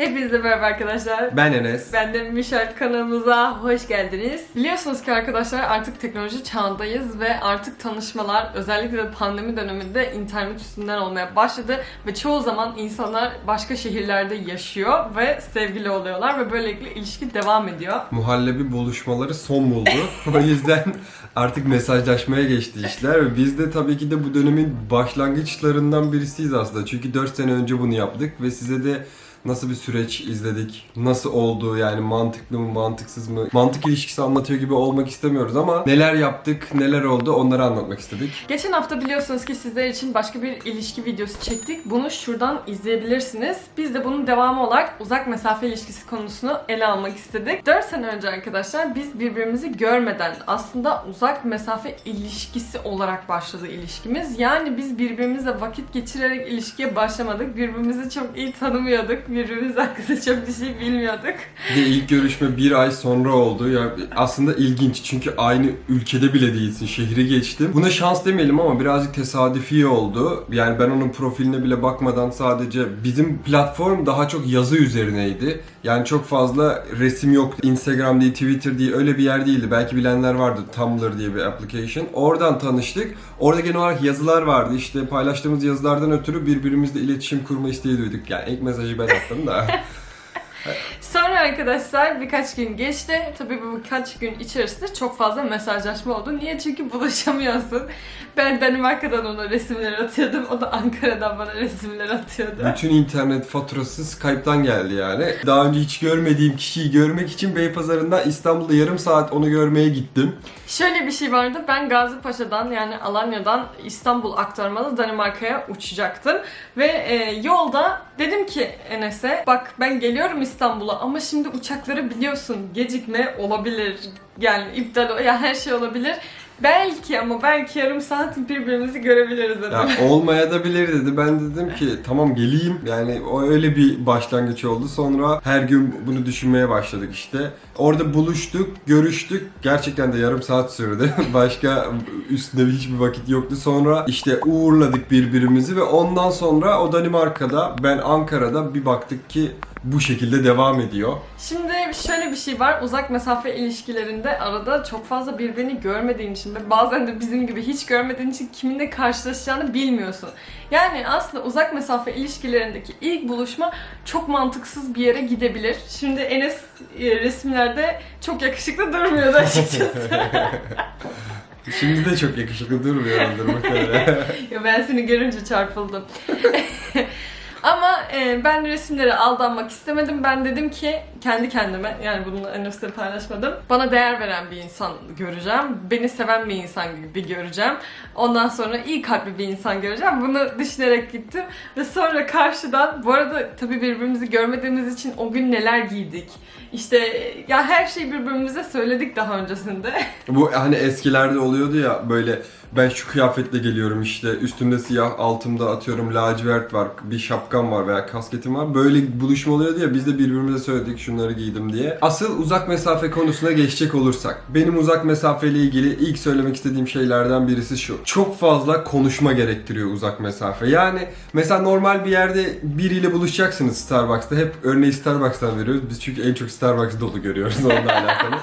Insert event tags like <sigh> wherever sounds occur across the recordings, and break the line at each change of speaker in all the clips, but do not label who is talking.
Hepinize merhaba arkadaşlar.
Ben Enes.
Ben de Mişak kanalımıza hoş geldiniz. Biliyorsunuz ki arkadaşlar artık teknoloji çağındayız ve artık tanışmalar özellikle de pandemi döneminde internet üstünden olmaya başladı ve çoğu zaman insanlar başka şehirlerde yaşıyor ve sevgili oluyorlar ve böylelikle ilişki devam ediyor.
Muhallebi buluşmaları son buldu. <laughs> o yüzden artık mesajlaşmaya geçti işler ve biz de tabii ki de bu dönemin başlangıçlarından birisiyiz aslında. Çünkü 4 sene önce bunu yaptık ve size de nasıl bir süreç izledik, nasıl oldu yani mantıklı mı mantıksız mı mantık ilişkisi anlatıyor gibi olmak istemiyoruz ama neler yaptık neler oldu onları anlatmak istedik.
Geçen hafta biliyorsunuz ki sizler için başka bir ilişki videosu çektik. Bunu şuradan izleyebilirsiniz. Biz de bunun devamı olarak uzak mesafe ilişkisi konusunu ele almak istedik. 4 sene önce arkadaşlar biz birbirimizi görmeden aslında uzak mesafe ilişkisi olarak başladı ilişkimiz. Yani biz birbirimizle vakit geçirerek ilişkiye başlamadık. Birbirimizi çok iyi tanımıyorduk. Birbirimiz hakkında çok bir şey bilmiyorduk.
Bir ilk görüşme bir ay sonra oldu. Ya aslında ilginç çünkü aynı ülkede bile değilsin. Şehri geçtim. Buna şans demeyelim ama birazcık tesadüfi oldu. Yani ben onun profiline bile bakmadan sadece bizim platform daha çok yazı üzerineydi. Yani çok fazla resim yoktu. Instagram değil, Twitter değil öyle bir yer değildi. Belki bilenler vardı. Tumblr diye bir application. Oradan tanıştık. Orada genel olarak yazılar vardı. İşte paylaştığımız yazılardan ötürü birbirimizle iletişim kurma isteği duyduk. Yani ilk mesajı ben attım
Sonra arkadaşlar birkaç gün geçti. Tabii bu birkaç gün içerisinde çok fazla mesajlaşma oldu. Niye? Çünkü buluşamıyorsun. Ben Danimarka'dan ona resimler atıyordum. O da Ankara'dan bana resimler atıyordu.
Bütün internet faturası Skype'tan geldi yani. Daha önce hiç görmediğim kişiyi görmek için Beypazarı'ndan İstanbul'da yarım saat onu görmeye gittim.
Şöyle bir şey vardı. Ben Gazipaşa'dan yani Alanya'dan İstanbul aktarmalı Danimarka'ya uçacaktım. Ve e, yolda dedim ki Enes'e bak ben geliyorum İstanbul'a ama şimdi uçakları biliyorsun gecikme olabilir. Yani iptal ya her şey olabilir. Belki ama belki yarım saat birbirimizi görebiliriz dedim.
Ya olmaya da bilir dedi. Ben dedim ki tamam geleyim. Yani o öyle bir başlangıç oldu. Sonra her gün bunu düşünmeye başladık işte. Orada buluştuk, görüştük. Gerçekten de yarım saat sürdü. <laughs> Başka üstünde hiçbir vakit yoktu. Sonra işte uğurladık birbirimizi ve ondan sonra o Danimarka'da, ben Ankara'da bir baktık ki bu şekilde devam ediyor.
Şimdi şöyle bir şey var. Uzak mesafe ilişkilerinde arada çok fazla birbirini görmediğin için ve bazen de bizim gibi hiç görmediğin için kiminle karşılaşacağını bilmiyorsun. Yani aslında uzak mesafe ilişkilerindeki ilk buluşma çok mantıksız bir yere gidebilir. Şimdi Enes e, resimlerde çok yakışıklı durmuyordu açıkçası. <laughs>
Şimdi de çok yakışıklı durmuyordur muhtemelen. <laughs>
ya ben seni görünce çarpıldım. <laughs> Ama e, ben resimlere aldanmak istemedim. Ben dedim ki kendi kendime yani bunu Enes'le paylaşmadım. Bana değer veren bir insan göreceğim. Beni seven bir insan gibi göreceğim. Ondan sonra iyi kalpli bir insan göreceğim. Bunu düşünerek gittim. Ve sonra karşıdan bu arada tabii birbirimizi görmediğimiz için o gün neler giydik. İşte ya her şeyi birbirimize söyledik daha öncesinde. <laughs>
Bu hani eskilerde oluyordu ya böyle ben şu kıyafetle geliyorum işte üstümde siyah altımda atıyorum lacivert var bir şapkam var veya kasketim var böyle buluşma oluyordu ya biz de birbirimize söyledik şunları giydim diye. Asıl uzak mesafe konusuna geçecek olursak benim uzak mesafeyle ilgili ilk söylemek istediğim şeylerden birisi şu. Çok fazla konuşma gerektiriyor uzak mesafe. Yani mesela normal bir yerde biriyle buluşacaksınız Starbucks'ta hep örneği Starbucks'tan veriyoruz biz çünkü en çok Starbucks dolu görüyoruz onunla <laughs> alakalı.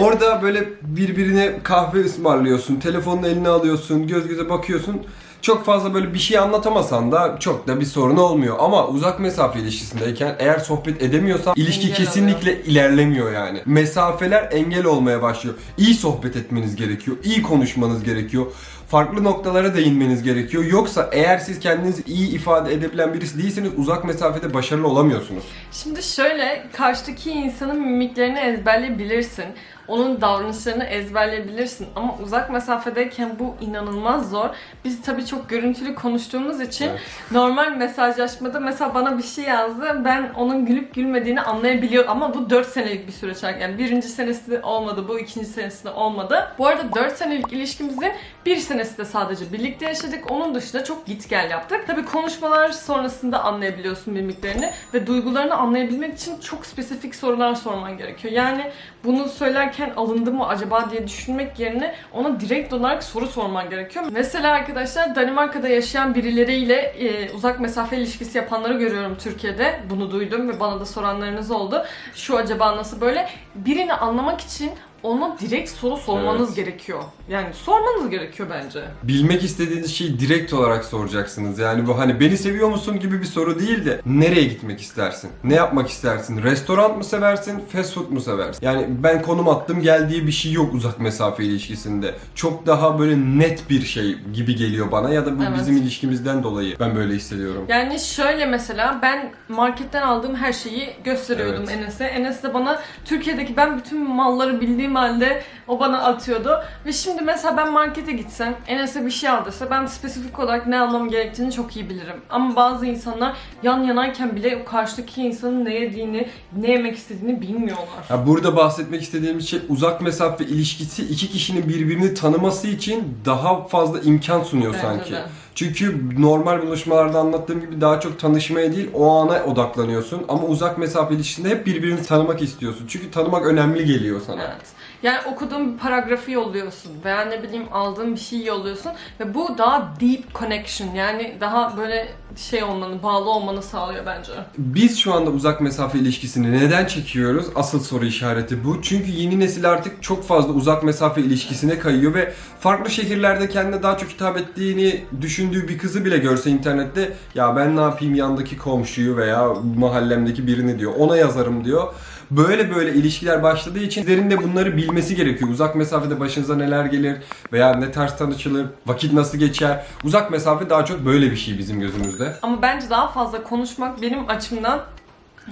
Orada böyle birbirine kahve ısmarlıyorsun, telefonunu eline alıyorsun, göz göze bakıyorsun. Çok fazla böyle bir şey anlatamasan da çok da bir sorun olmuyor. Ama uzak mesafe ilişkisindeyken eğer sohbet edemiyorsan ilişki
Engel
kesinlikle ilerlemiyor yani. Mesafeler engel olmaya başlıyor. İyi sohbet etmeniz gerekiyor, iyi konuşmanız gerekiyor. Farklı noktalara değinmeniz gerekiyor. Yoksa eğer siz kendinizi iyi ifade edebilen birisi değilseniz uzak mesafede başarılı olamıyorsunuz.
Şimdi şöyle, karşıdaki insanın mimiklerini ezberleyebilirsin. Onun davranışlarını ezberleyebilirsin. Ama uzak mesafedeyken bu inanılmaz zor. Biz tabii çok görüntülü konuştuğumuz için
Evet.
normal mesajlaşmada mesela bana bir şey yazdı. Ben onun gülüp gülmediğini anlayabiliyorum. Ama bu 4 senelik bir süreç. Yani birinci senesi olmadı, bu ikinci senesi olmadı. Bu arada 4 senelik ilişkimizin bir senesi senesi de sadece birlikte yaşadık. Onun dışında çok git gel yaptık. Tabii konuşmalar sonrasında anlayabiliyorsun mimiklerini ve duygularını anlayabilmek için çok spesifik sorular sorman gerekiyor. Yani bunu söylerken alındı mı acaba diye düşünmek yerine ona direkt olarak soru sorman gerekiyor. Mesela arkadaşlar Danimarka'da yaşayan birileriyle e, uzak mesafe ilişkisi yapanları görüyorum Türkiye'de. Bunu duydum ve bana da soranlarınız oldu. Şu acaba nasıl böyle? Birini anlamak için ona direkt soru sormanız
Evet.
gerekiyor. Yani sormanız gerekiyor bence.
Bilmek istediğiniz şeyi direkt olarak soracaksınız. Yani bu hani beni seviyor musun gibi bir soru değil de nereye gitmek istersin? Ne yapmak istersin? Restoran mı seversin? Fast food mu seversin? Yani ben konum attım geldiği bir şey yok uzak mesafe ilişkisinde. Çok daha böyle net bir şey gibi geliyor bana ya da bu
Evet.
bizim ilişkimizden dolayı ben böyle hissediyorum.
Yani şöyle mesela ben marketten aldığım her şeyi gösteriyordum
Evet.
Enes'e. Enes de bana Türkiye'deki ben bütün malları bildiğim halde o bana atıyordu. Ve şimdi mesela ben markete gitsem Enes'e bir şey aldıysa ben spesifik olarak ne almam gerektiğini çok iyi bilirim. Ama bazı insanlar yan yanayken bile o karşıdaki insanın ne yediğini, ne yemek istediğini bilmiyorlar.
Ya burada bahsetmek istediğimiz şey uzak mesafe ilişkisi iki kişinin birbirini tanıması için daha fazla imkan sunuyor
Bence
sanki.
de.
Çünkü normal buluşmalarda anlattığım gibi daha çok tanışmaya değil o ana odaklanıyorsun. Ama uzak mesafe ilişkisinde hep birbirini tanımak istiyorsun. Çünkü tanımak önemli geliyor sana.
Evet. Yani okuduğun bir paragrafı yolluyorsun veya ne bileyim aldığın bir şeyi yolluyorsun ve bu daha deep connection yani daha böyle şey olmanı, bağlı olmanı sağlıyor bence.
Biz şu anda uzak mesafe ilişkisini neden çekiyoruz? Asıl soru işareti bu. Çünkü yeni nesil artık çok fazla uzak mesafe ilişkisine kayıyor ve farklı şehirlerde kendine daha çok hitap ettiğini düşündüğü bir kızı bile görse internette ya ben ne yapayım yandaki komşuyu veya mahallemdeki birini diyor. Ona yazarım diyor. Böyle böyle ilişkiler başladığı için sizlerin de bunları bilmesi gerekiyor. Uzak mesafede başınıza neler gelir veya ne tarz tanışılır, vakit nasıl geçer. Uzak mesafe daha çok böyle bir şey bizim gözümüzde.
Ama bence daha fazla konuşmak benim açımdan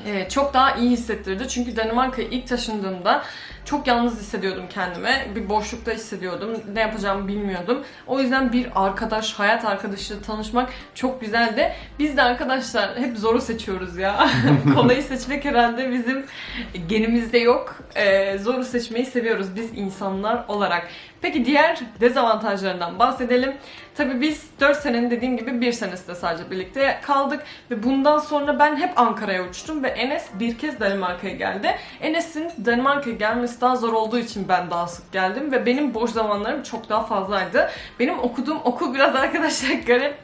e, çok daha iyi hissettirdi. Çünkü Danimarka'ya ilk taşındığımda çok yalnız hissediyordum kendime. Bir boşlukta hissediyordum. Ne yapacağımı bilmiyordum. O yüzden bir arkadaş, hayat arkadaşıyla tanışmak çok güzeldi. Biz de arkadaşlar hep zoru seçiyoruz ya. <laughs> Kolayı seçmek herhalde bizim genimizde yok. E, zoru seçmeyi seviyoruz biz insanlar olarak. Peki diğer dezavantajlarından bahsedelim. Tabii biz 4 senenin dediğim gibi 1 senesi de sadece birlikte kaldık ve bundan sonra ben hep Ankara'ya uçtum ve Enes bir kez Danimarka'ya geldi. Enes'in Danimarka'ya gelmesi daha zor olduğu için ben daha sık geldim ve benim boş zamanlarım çok daha fazlaydı. Benim okuduğum okul biraz <laughs> arkadaşlar garip.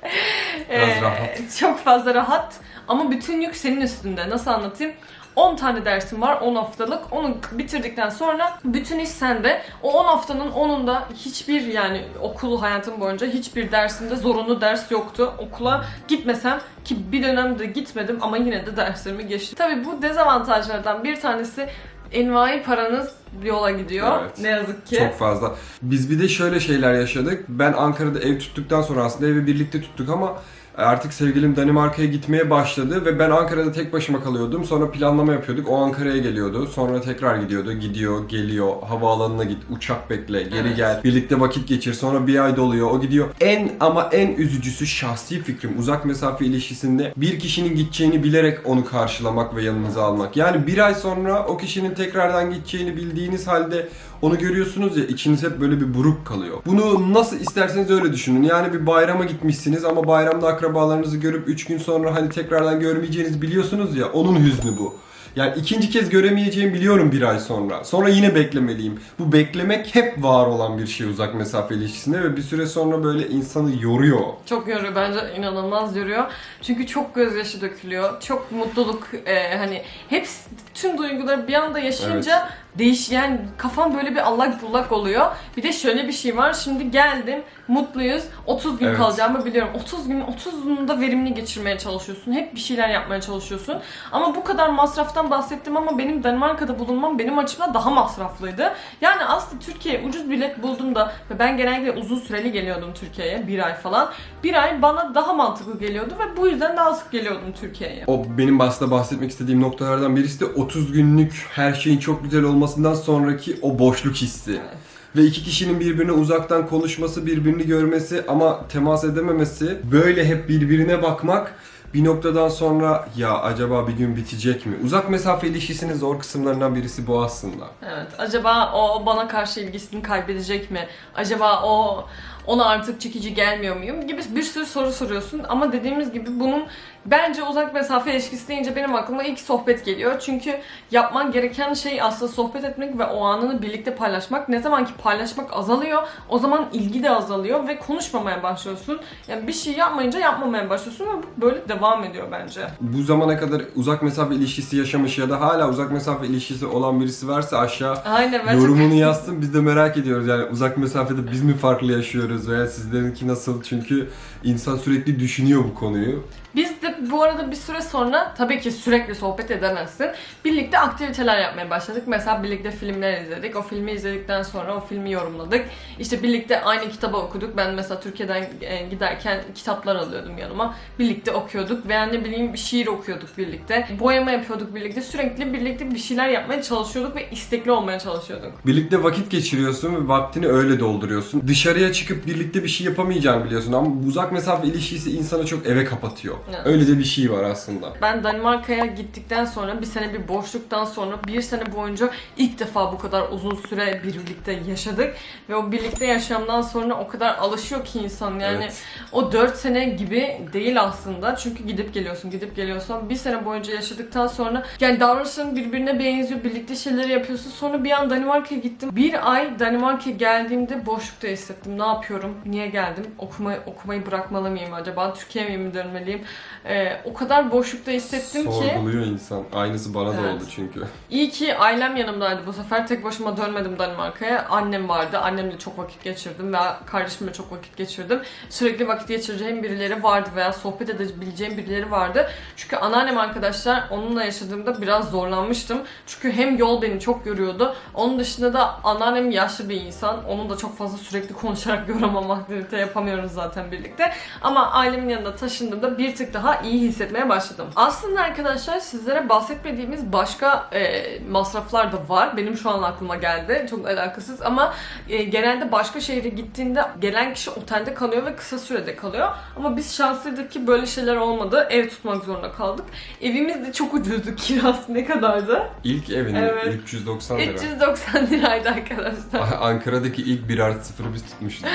Biraz
Ee,
rahat.
Çok fazla rahat ama bütün yük senin üstünde. Nasıl anlatayım? 10 tane dersim var 10 haftalık. Onu bitirdikten sonra bütün iş sende. O 10 haftanın 10'unda hiçbir yani okul hayatım boyunca hiçbir dersimde zorunlu ders yoktu. Okula gitmesem ki bir dönemde gitmedim ama yine de derslerimi geçtim. Tabii bu dezavantajlardan bir tanesi envai paranız yola gidiyor.
Evet.
Ne yazık ki.
Çok fazla. Biz bir de şöyle şeyler yaşadık. Ben Ankara'da ev tuttuktan sonra aslında evi birlikte tuttuk ama artık sevgilim Danimarka'ya gitmeye başladı ve ben Ankara'da tek başıma kalıyordum. Sonra planlama yapıyorduk. O Ankara'ya geliyordu. Sonra tekrar gidiyordu. Gidiyor, geliyor. Havaalanına git, uçak bekle, geri
Evet.
gel. Birlikte vakit geçir. Sonra bir ay doluyor. O gidiyor. En ama en üzücüsü şahsi fikrim uzak mesafe ilişkisinde bir kişinin gideceğini bilerek onu karşılamak ve yanınıza almak. Yani bir ay sonra o kişinin tekrardan gideceğini bildiğiniz halde onu görüyorsunuz ya içiniz hep böyle bir buruk kalıyor. Bunu nasıl isterseniz öyle düşünün. Yani bir bayrama gitmişsiniz ama bayramda akrabalarınızı görüp 3 gün sonra hani tekrardan görmeyeceğinizi biliyorsunuz ya onun hüznü bu. Yani ikinci kez göremeyeceğimi biliyorum bir ay sonra. Sonra yine beklemeliyim. Bu beklemek hep var olan bir şey uzak mesafe ilişkisinde ve bir süre sonra böyle insanı yoruyor.
Çok yoruyor bence inanılmaz yoruyor. Çünkü çok gözyaşı dökülüyor. Çok mutluluk e, hani hepsi tüm duyguları bir anda yaşayınca değiş yani kafam böyle bir allak bullak oluyor. Bir de şöyle bir şey var. Şimdi geldim mutluyuz. 30 gün
Evet.
kalacağımı biliyorum. 30 gün 30'unu da verimli geçirmeye çalışıyorsun. Hep bir şeyler yapmaya çalışıyorsun. Ama bu kadar masraftan bahsettim ama benim Danimarka'da bulunmam benim açımdan daha masraflıydı. Yani aslında Türkiye'ye ucuz bilet buldum da ve ben genellikle uzun süreli geliyordum Türkiye'ye. Bir ay falan. Bir ay bana daha mantıklı geliyordu ve bu yüzden daha sık geliyordum Türkiye'ye.
O benim aslında bahsetmek istediğim noktalardan birisi de 30 günlük her şeyin çok güzel olmasından sonraki o boşluk hissi.
Evet.
Ve iki kişinin birbirine uzaktan konuşması, birbirini görmesi ama temas edememesi, böyle hep birbirine bakmak bir noktadan sonra ya acaba bir gün bitecek mi? Uzak mesafe ilişkisinin zor kısımlarından birisi bu aslında.
Evet. Acaba o bana karşı ilgisini kaybedecek mi? Acaba o ona artık çekici gelmiyor muyum? Gibi bir sürü soru soruyorsun. Ama dediğimiz gibi bunun bence uzak mesafe ilişkisi deyince benim aklıma ilk sohbet geliyor. Çünkü yapman gereken şey aslında sohbet etmek ve o anını birlikte paylaşmak. Ne zaman ki paylaşmak azalıyor, o zaman ilgi de azalıyor ve konuşmamaya başlıyorsun. Yani bir şey yapmayınca yapmamaya başlıyorsun ve böyle devam ediyor bence.
Bu zamana kadar uzak mesafe ilişkisi yaşamış ya da hala uzak mesafe ilişkisi olan birisi varsa aşağı
Aynen ben çok
yorumunu yazsın. Biz de merak ediyoruz yani uzak mesafede biz mi farklı yaşıyoruz veya sizlerinki nasıl? Çünkü insan sürekli düşünüyor bu konuyu.
Biz bu arada bir süre sonra tabii ki sürekli sohbet edemezsin. Birlikte aktiviteler yapmaya başladık. Mesela birlikte filmler izledik. O filmi izledikten sonra o filmi yorumladık. İşte birlikte aynı kitabı okuduk. Ben mesela Türkiye'den e, giderken kitaplar alıyordum yanıma. Birlikte okuyorduk veya ne bileyim bir şiir okuyorduk birlikte. Boyama yapıyorduk birlikte. Sürekli birlikte bir şeyler yapmaya çalışıyorduk ve istekli olmaya çalışıyorduk.
Birlikte vakit geçiriyorsun ve vaktini öyle dolduruyorsun. Dışarıya çıkıp birlikte bir şey yapamayacağını biliyorsun ama uzak mesafe ilişkisi insanı çok eve kapatıyor.
Evet.
Öyle de bir şey var aslında.
Ben Danimarka'ya gittikten sonra bir sene bir boşluktan sonra bir sene boyunca ilk defa bu kadar uzun süre birlikte yaşadık. Ve o birlikte yaşamdan sonra o kadar alışıyor ki insan. Yani
Evet.
o 4 sene gibi değil aslında. Çünkü gidip geliyorsun gidip geliyorsun. Bir sene boyunca yaşadıktan sonra yani davranışların birbirine benziyor birlikte şeyleri yapıyorsun. Sonra bir an Danimarka'ya gittim. Bir ay Danimarka'ya geldiğimde boşlukta hissettim. Ne yapıyorum? Niye geldim? Okumayı, okumayı bırakmalı mıyım acaba? Türkiye'ye mi dönmeliyim? Ee, o kadar boşlukta hissettim ki
Sorguluyor insan. Aynısı bana da
Evet.
oldu çünkü. <laughs>
İyi ki ailem yanımdaydı bu sefer. Tek başıma dönmedim Danimarka'ya. Annem vardı. Annemle çok vakit geçirdim ve kardeşimle çok vakit geçirdim. Sürekli vakit geçireceğim birileri vardı veya sohbet edebileceğim birileri vardı. Çünkü anneannem arkadaşlar onunla yaşadığımda biraz zorlanmıştım. Çünkü hem yol beni çok yoruyordu. Onun dışında da anneannem yaşlı bir insan. Onun da çok fazla sürekli konuşarak <laughs> yoramam aktivite yapamıyoruz zaten birlikte. Ama ailemin yanına taşındığımda bir tık daha iyi hissetmeye başladım. Aslında arkadaşlar sizlere bahsetmediğimiz başka e, masraflar da var. Benim şu an aklıma geldi. Çok alakasız ama e, genelde başka şehre gittiğinde gelen kişi otelde kalıyor ve kısa sürede kalıyor. Ama biz şanslıydık ki böyle şeyler olmadı. Ev tutmak zorunda kaldık. Evimiz de çok ucuzdu. <laughs> Kirası ne kadardı?
İlk evinin
Evet.
390 lira.
390 liraydı arkadaşlar.
Ankara'daki ilk bir artı sıfırı biz tutmuşuz ya.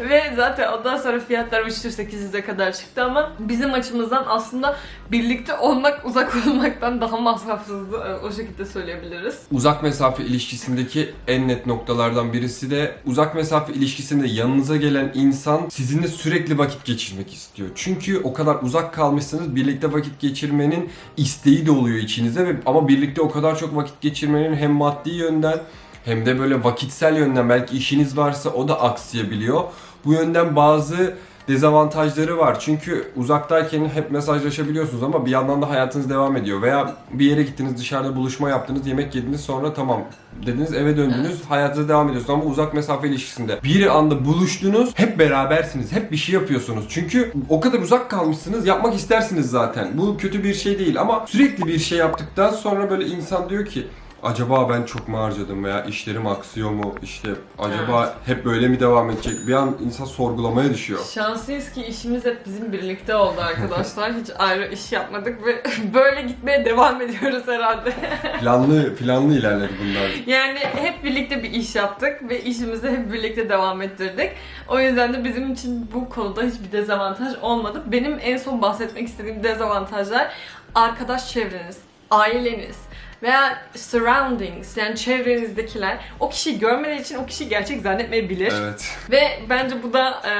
<laughs>
Ve zaten ondan sonra fiyatlar 300-800'e kadar çıktı ama bizim açımızdan aslında birlikte olmak uzak <laughs> olmaktan daha masrafsızdı. Ee, O şekilde söyleyebiliriz.
Uzak mesafe ilişkisindeki en net noktalardan birisi de uzak mesafe ilişkisinde yanınıza gelen insan sizinle sürekli vakit geçirmek istiyor. Çünkü o kadar uzak kalmışsınız birlikte vakit geçirmenin isteği de oluyor içinize ve ama birlikte o kadar çok vakit geçirmenin hem maddi yönden hem de böyle vakitsel yönden belki işiniz varsa o da aksayabiliyor. Bu yönden bazı dezavantajları var. Çünkü uzaktayken hep mesajlaşabiliyorsunuz ama bir yandan da hayatınız devam ediyor. Veya bir yere gittiniz, dışarıda buluşma yaptınız, yemek yediniz sonra tamam dediniz eve döndünüz, hayatınıza devam ediyorsunuz ama uzak mesafe ilişkisinde bir anda buluştunuz, hep berabersiniz, hep bir şey yapıyorsunuz. Çünkü o kadar uzak kalmışsınız, yapmak istersiniz zaten. Bu kötü bir şey değil ama sürekli bir şey yaptıktan sonra böyle insan diyor ki acaba ben çok mu harcadım veya işlerim aksıyor mu? İşte acaba hep böyle mi devam edecek? Bir an insan sorgulamaya düşüyor.
Şanslıyız ki işimiz hep bizim birlikte oldu arkadaşlar. <laughs> Hiç ayrı iş yapmadık ve <laughs> böyle gitmeye devam ediyoruz herhalde. <laughs>
Planlı planlı ilerledi bunlar.
Yani hep birlikte bir iş yaptık ve işimizi hep birlikte devam ettirdik. O yüzden de bizim için bu konuda hiçbir dezavantaj olmadı. Benim en son bahsetmek istediğim dezavantajlar arkadaş çevreniz, aileniz veya surroundings yani çevrenizdekiler o kişiyi görmediği için o kişiyi gerçek zannetmeyebilir.
Evet.
Ve bence bu da e,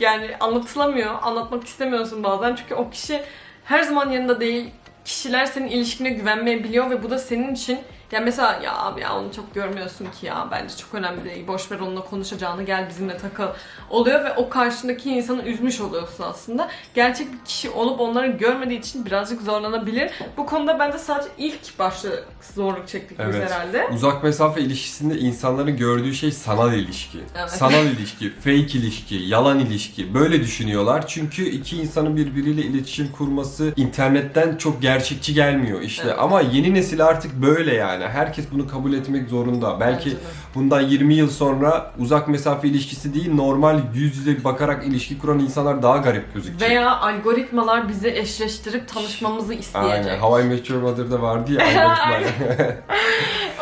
yani anlatılamıyor, anlatmak istemiyorsun bazen çünkü o kişi her zaman yanında değil. Kişiler senin ilişkine güvenmeyebiliyor ve bu da senin için ya mesela ya abi ya onu çok görmüyorsun ki ya bence çok önemli değil. Boş ver onunla konuşacağını gel bizimle takıl oluyor ve o karşındaki insanı üzmüş oluyorsun aslında. Gerçek bir kişi olup onları görmediği için birazcık zorlanabilir. Bu konuda bence sadece ilk başta zorluk çektik biz
Evet.
herhalde.
Uzak mesafe ilişkisinde insanların gördüğü şey sanal ilişki.
Evet.
Sanal ilişki, fake ilişki, yalan ilişki. Böyle düşünüyorlar. Çünkü iki insanın birbiriyle iletişim kurması internetten çok gerçekçi gelmiyor işte.
Evet.
Ama yeni nesil artık böyle yani. Yani. Herkes bunu kabul etmek zorunda. Belki bundan 20 yıl sonra uzak mesafe ilişkisi değil, normal yüz yüze bakarak ilişki kuran insanlar daha garip gözükecek.
Veya algoritmalar bizi eşleştirip tanışmamızı isteyecek.
Aynen. How I Met Your Mother'da vardı ya <laughs> algoritma. <laughs>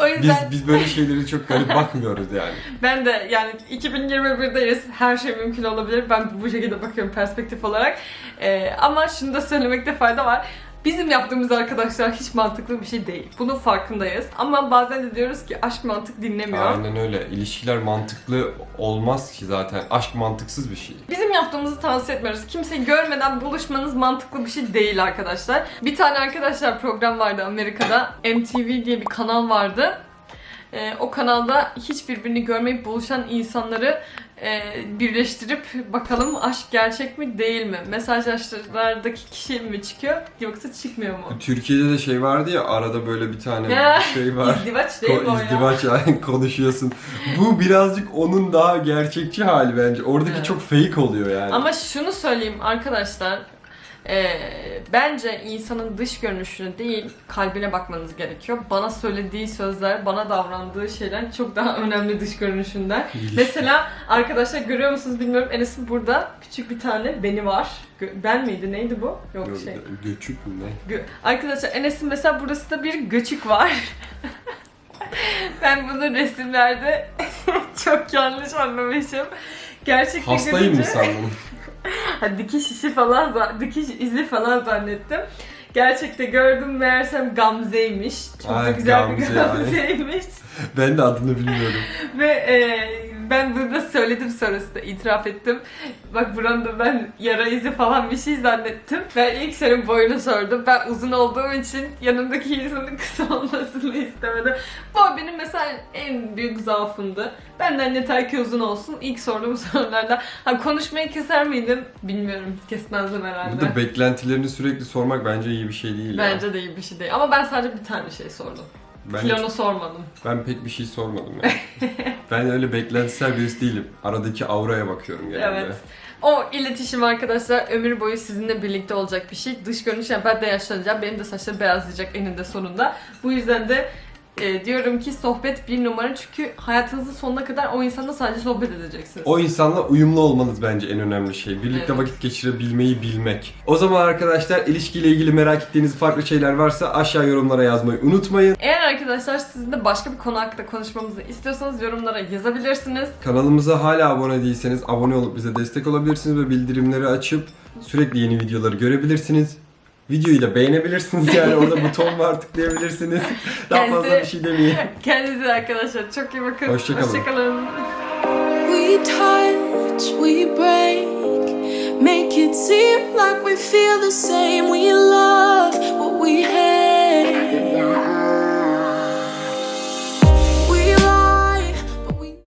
O
biz,
yüzden
biz böyle şeylere çok garip bakmıyoruz yani.
ben de yani 2021'deyiz. Her şey mümkün olabilir. Ben bu şekilde bakıyorum perspektif olarak. Ee, ama şunu da söylemekte fayda var. Bizim yaptığımız arkadaşlar hiç mantıklı bir şey değil. Bunun farkındayız. Ama bazen de diyoruz ki aşk mantık dinlemiyor.
Aynen öyle. İlişkiler mantıklı olmaz ki zaten. Aşk mantıksız bir şey.
Bizim yaptığımızı tavsiye etmiyoruz. Kimseyi görmeden buluşmanız mantıklı bir şey değil arkadaşlar. Bir tane arkadaşlar program vardı Amerika'da. MTV diye bir kanal vardı. Ee, o kanalda hiç birbirini görmeyip buluşan insanları e, birleştirip bakalım aşk gerçek mi değil mi? Mesajlaşmalardaki kişi mi çıkıyor yoksa çıkmıyor mu?
Türkiye'de de şey vardı ya arada böyle bir tane şey var.
İzdivaç değil mi o ya?
İzdivaç <laughs> yani konuşuyorsun. Bu birazcık onun daha gerçekçi hali bence. Oradaki
Evet.
çok fake oluyor yani.
Ama şunu söyleyeyim arkadaşlar. Eee, bence insanın dış görünüşüne değil kalbine bakmanız gerekiyor. Bana söylediği sözler, bana davrandığı şeyler çok daha önemli dış görünüşünden. Mesela arkadaşlar görüyor musunuz bilmiyorum Enes'in burada küçük bir tane beni var. Gö- Ben miydi neydi bu? Yok
Yok,
şey.
Göçük mü ne?
Gö- Arkadaşlar Enes'in mesela burası da bir göçük var. <laughs> ben bunu resimlerde <laughs> çok yanlış anlamışım. Gerçekten
Hastayım mı sandın? <laughs> <laughs>
Ha, dikiş işi falan, dikiş izi falan zannettim. Gerçekte gördüm meğersem Gamze'ymiş. Çok da
Ay,
güzel bir
Gamze, ay.
Gamze'ymiş.
ben de adını bilmiyorum. <laughs>
Ve e, ben burada söyledim sonrasında itiraf ettim. Bak buramda ben yara izi falan bir şey zannettim. Ben ilk senin boyunu sordum. Ben uzun olduğum için yanımdaki insanın <laughs> kısa olmasını istemedim. Bu benim mesela en büyük zaafımdı. Benden yeter ki uzun olsun. İlk sorduğum <laughs> sorularda ha, konuşmayı keser miydim? Bilmiyorum. Kesmezdim herhalde.
Burada beklentilerini sürekli sormak bence iyi bir şey değil ya.
Bence de iyi bir şey değil. Ama ben sadece bir tane şey sordum.
Ben,
Kilonu sormadım.
ben pek bir şey sormadım yani. <laughs> ben öyle beklentisel birisi değilim. Aradaki auraya bakıyorum genelde.
Evet. O iletişim arkadaşlar ömür boyu sizinle birlikte olacak bir şey. Dış görünüş yani ben de yaşlanacağım. Benim de saçlarım beyazlayacak eninde sonunda. Bu yüzden de e, diyorum ki sohbet bir numara çünkü hayatınızın sonuna kadar o insanla sadece sohbet edeceksiniz.
O insanla uyumlu olmanız bence en önemli şey. Birlikte
Evet.
vakit geçirebilmeyi bilmek. O zaman arkadaşlar ilişkiyle ilgili merak ettiğiniz farklı şeyler varsa aşağı yorumlara yazmayı unutmayın.
Eğer arkadaşlar sizin de başka bir konu hakkında konuşmamızı istiyorsanız yorumlara yazabilirsiniz.
Kanalımıza hala abone değilseniz abone olup bize destek olabilirsiniz ve bildirimleri açıp sürekli yeni videoları görebilirsiniz videoyu da beğenebilirsiniz yani <laughs> orada buton var tıklayabilirsiniz. Daha Kendisi-
fazla
bir şey demeyeyim.
Kendinize arkadaşlar çok iyi bakın.
Hoşçakalın.
Hoşçakalın.
We touch, we break, make it seem like we feel the same. We love what we hate.